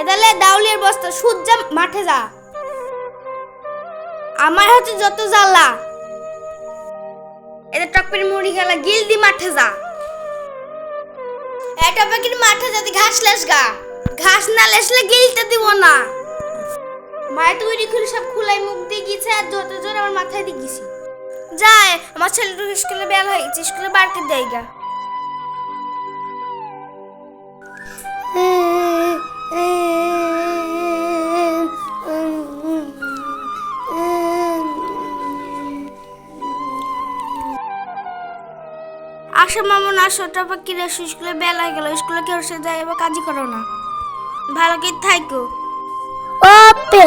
এদালে দাউলির বস্তা সূর্যা মাঠে যা। আমার হচ্ছে যত জ্বালা। এটা টপের মুড়ি খেলা, গিলদি মাঠে যা। এটা পাখির মাঠে যদি ঘাস লেস গা। ঘাস না লেসলে গিলতে দিব না। মায়ের তৈরি করে সব খুলাই মুখ দিয়ে গিয়েছে আর যত জোর আমার মাথায় দিয়ে গেছি। যায়, আমার ছেলেটা স্কুলে বেল হয়ে গেছে স্কুলে বাড়তে দেয় গা। আসো মামুন আসো তারপর কি রে স্কুলে বেলা গেল স্কুলে কেউ সে যায় এবার কাজই করো না। ভালো কি থাইকো। ওপে।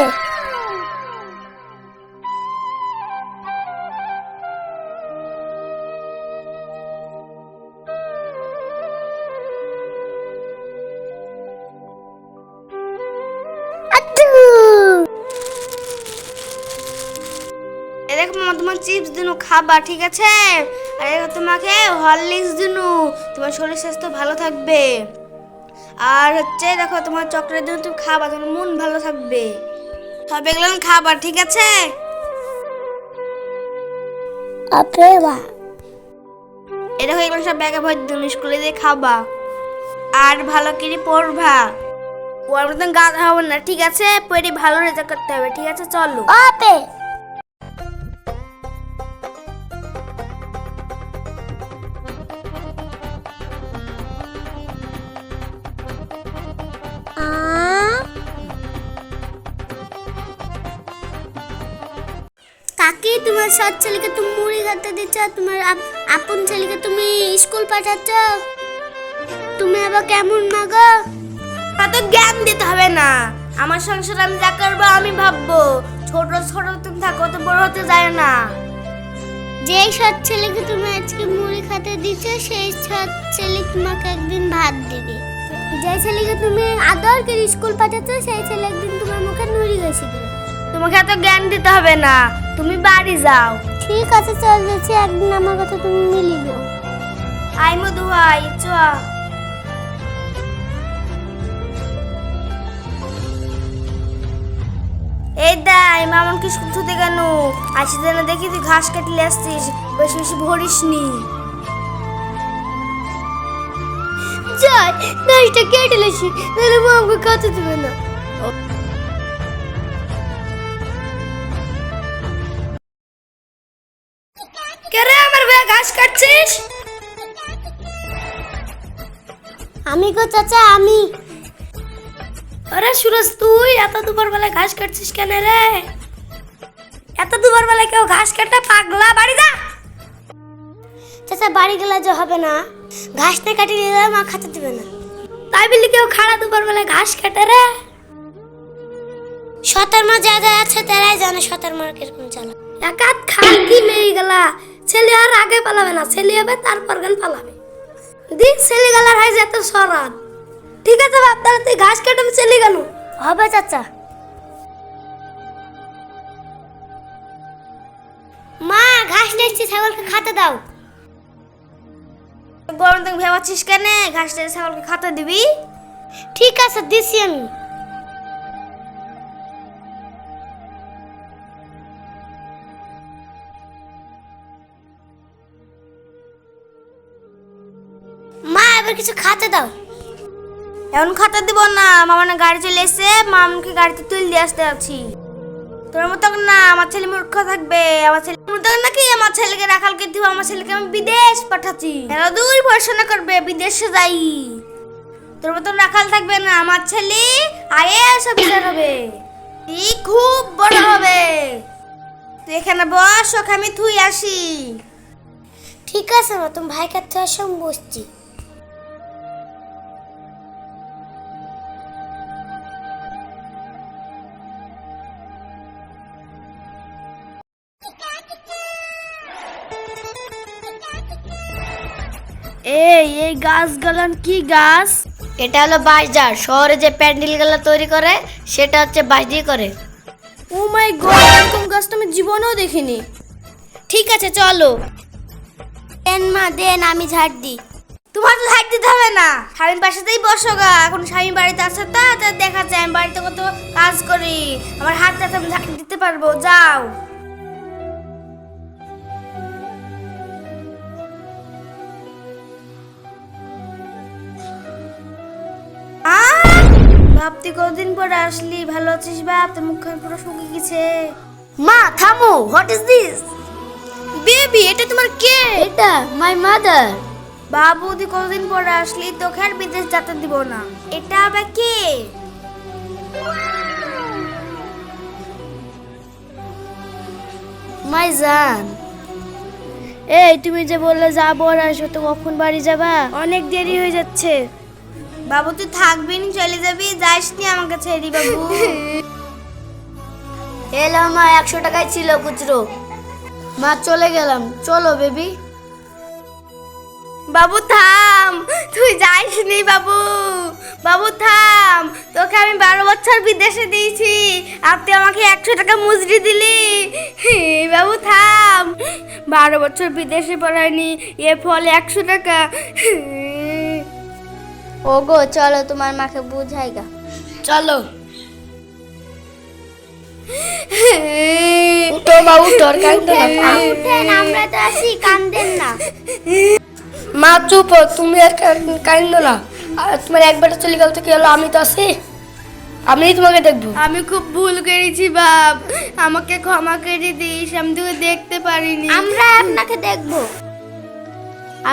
দেখো তোমার চিপস দিনু খাবা ঠিক আছে? আর তোমাকে হরলিক্স দিনু। তোমার শরীর স্বাস্থ্য ভালো থাকবে। আর হচ্ছে দেখো তোমার চক্রের দিনু তুমি খাবা তোমার মন ভালো থাকবে। সব এগুলো খাবার ঠিক আছে? ওপে বা এ দেখো সব ব্যাগে ভর দিন স্কুলে দিয়ে খাবা। আর ভালো করে পড়বা। ওর মতন গাধা হবে না ঠিক আছে? পড়ে ভালো রেজাল্ট করতে হবে ঠিক আছে? চলো। তোমার সৎ ছেলেকে তুমি মুড়ি খেতে দিচ্ছ তোমার আপন ছেলেকে তুমি স্কুল পাঠাচ্ছ। তুমি আবার কেমন না গো অত জ্ঞান দিতে হবে না। আমার সংসার আমি যা করব আমি ভাববো। ছোট ছোট তুমি থাকো তো বড় হতে যায় না। যেই সৎ ছেলেকে তুমি আজকে মুড়ি খেতে দিচ্ছ সেই সৎ ছেলে তোমাকে একদিন ভাত দিবে। যে ছেলেকে তুমি আদর করে স্কুল পাঠাচ্ছ সেই ছেলে একদিন তোমার মুখে নুড়ি ঘষে দেবে। তোমাকে এত জ্ঞান দিতে হবে না। তুমি বাড়ি যাও। ঠিক আছে চল যাচ্ছি। একদিন আমার কথা তুমি মিলিবে আই মধু ভাই চ। এই দাই মামনকে স্কুল ছুতে কেন? আসি যেন দেখি তুই ঘাস কাটলে আসছিস বেশি বেশি ভরিস নি। যাই নাইটা কেটে লেছি নাহলে মা আমাকে দেবে না। রে আমার ঘাস কাটছিস? আমি গো চাচা আমি। আরে সুরজ তুই এত দুপুর বেলায় ঘাস কাটছিস কেন রে? এত দুপুর বেলায় কেউ ঘাস কাটে পাগলা বাড়ি যা। চাচা বাড়ি গেলে যে হবে না। ঘাস না কাটিয়ে দিলে মা খাতে দেবে না। তাই বলি কেউ খাড়া দুপুর বেলায় ঘাস কাটে রে। সতার মা যা যা আছে তারাই জানে সতার মার কীরকম চালা একাত খাল কি লেগে গেলা। ছেলে আর আগে পালাবে না ছেলে হবে তারপর গান পালাবে। দি ছেলে গেলার হয় যেত সরাদ। ঠিক আছে বাপ তাহলে তুই ঘাস কেটে আমি চলে গেল হবে চাচা। মা ঘাস নিচ্ছি ছাগলকে খাতে দাও। গরম তুমি ভেবাচ্ছিস কেন? ঘাস টেনে ছাগলকে খাতে দিবি? ঠিক আছে দিছি আমি। এবার কিছু খাতে দাও। এখন খাতা দিব না মামানে গাড়ি চলে এসে মামকে গাড়িতে তুল দিয়ে আসতে আছি তোর মতো না আমার ছেলে মূর্খ থাকবে। আমার ছেলে মতো নাকি আমার ছেলেকে রাখাল রাখালকে দিব আমার ছেলেকে আমি বিদেশ পাঠাচ্ছি। এরা দূর পড়াশোনা করবে বিদেশে যাই। তোর মতন রাখাল থাকবে না আমার ছেলে আইএস অফিসার হবে। তুই খুব বড় হবে। তুই এখানে বস ওকে আমি থুই আসি। ঠিক আছে মা তুমি ভাই কাছে আসো আমি বসছি। এই এই গাছ গালান কি গাছ? এটা হলো বাঁশঝাড় শহরে যে প্যান্ডেলগুলো তৈরি করে সেটা হচ্ছে বাঁশ দিয়ে করে। ও মাই গড এরকম গাছ তো আমি জীবনেও দেখিনি। ঠিক আছে চলো। দেন মা দেন আমি ঝাড় দিই। তোমার তো হাইট দিতে হবে না। স্বামীর পাশেতেই বসো গা। এখন স্বামী বাড়িতে আছে তা তা দেখা যায় আমি বাড়িতে কত কাজ করি। আমার হাতটা আমি ঝাঁক দিতে পারব যাও। তুই কতদিন পরে আসলি? ভালো আছিস বাপ? তোর মুখ পুরো শুকিয়ে গেছে। মা থামো হোয়াট ইজ দিস বেবি এটা তোমার কে? এটা মাই মাদার বাবু তুই কতদিন পরে আসলি? তোকে আর বিদেশ যেতে দিব না। এটা আবার কে? মাই জান এই তুমি যে বললে যাব আর আসব তো কখন বাড়ি যাবা? অনেক দেরি হয়ে যাচ্ছে। বাবু তুই থাকবি না চলে যাবি? যাস নি আমাকে ছেড়ি বাবু। এলো মা একশো টাকায় ছিল খুচরো। মা চলে গেলাম। চলো বেবি। বাবু থাম। তুই যাইস নি বাবু। বাবু থাম। তোকে আমি বারো বছর বিদেশে দিয়েছি। আর তুই আমাকে একশো টাকা মজুরি দিলি। বাবু থাম। বারো বছর বিদেশে পড়ায়নি। এ ফলে একশো টাকা। ওগো চলো তোমার মাকে বুঝাইগা চলো। উঠো মা উঠো আর কান্দো না। আমরা তো আসি কান্দেন না। মা চুপ তুমি আর কান্দো না। আর তোমার একবার চলে গেল তো কি হলো আমি তো আছি। আমি তোমাকে দেখব। আমি খুব ভুল করেছি বাপ। আমাকে ক্ষমা করে দিস আমি তোকে দেখতে পারিনি। আমরা আপনাকে দেখব।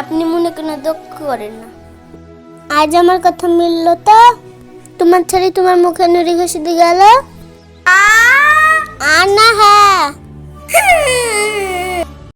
আপনি মনে কোনো দুঃখ করেন না। আজ আমার কথা মিলল তো? তোমার ছেলে তোমার মুখে নুড়ি ঘষে গেল? আর না হ্যাঁ।